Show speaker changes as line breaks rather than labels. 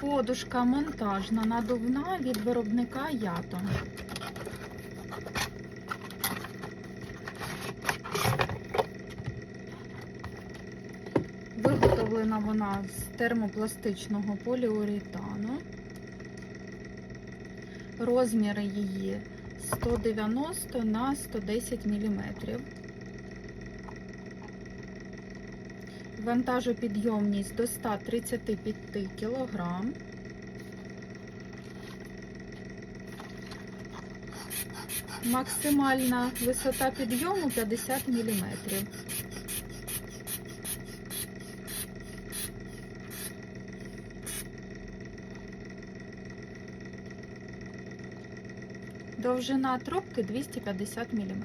Подушка монтажна надувна від виробника Ято. Виготовлена вона з термопластичного поліуретану. Розміри її 190 на 110 мм. Вантажопідйомність до 135 кг. Максимальна висота підйому 50 мм. Довжина трубки 250 мм.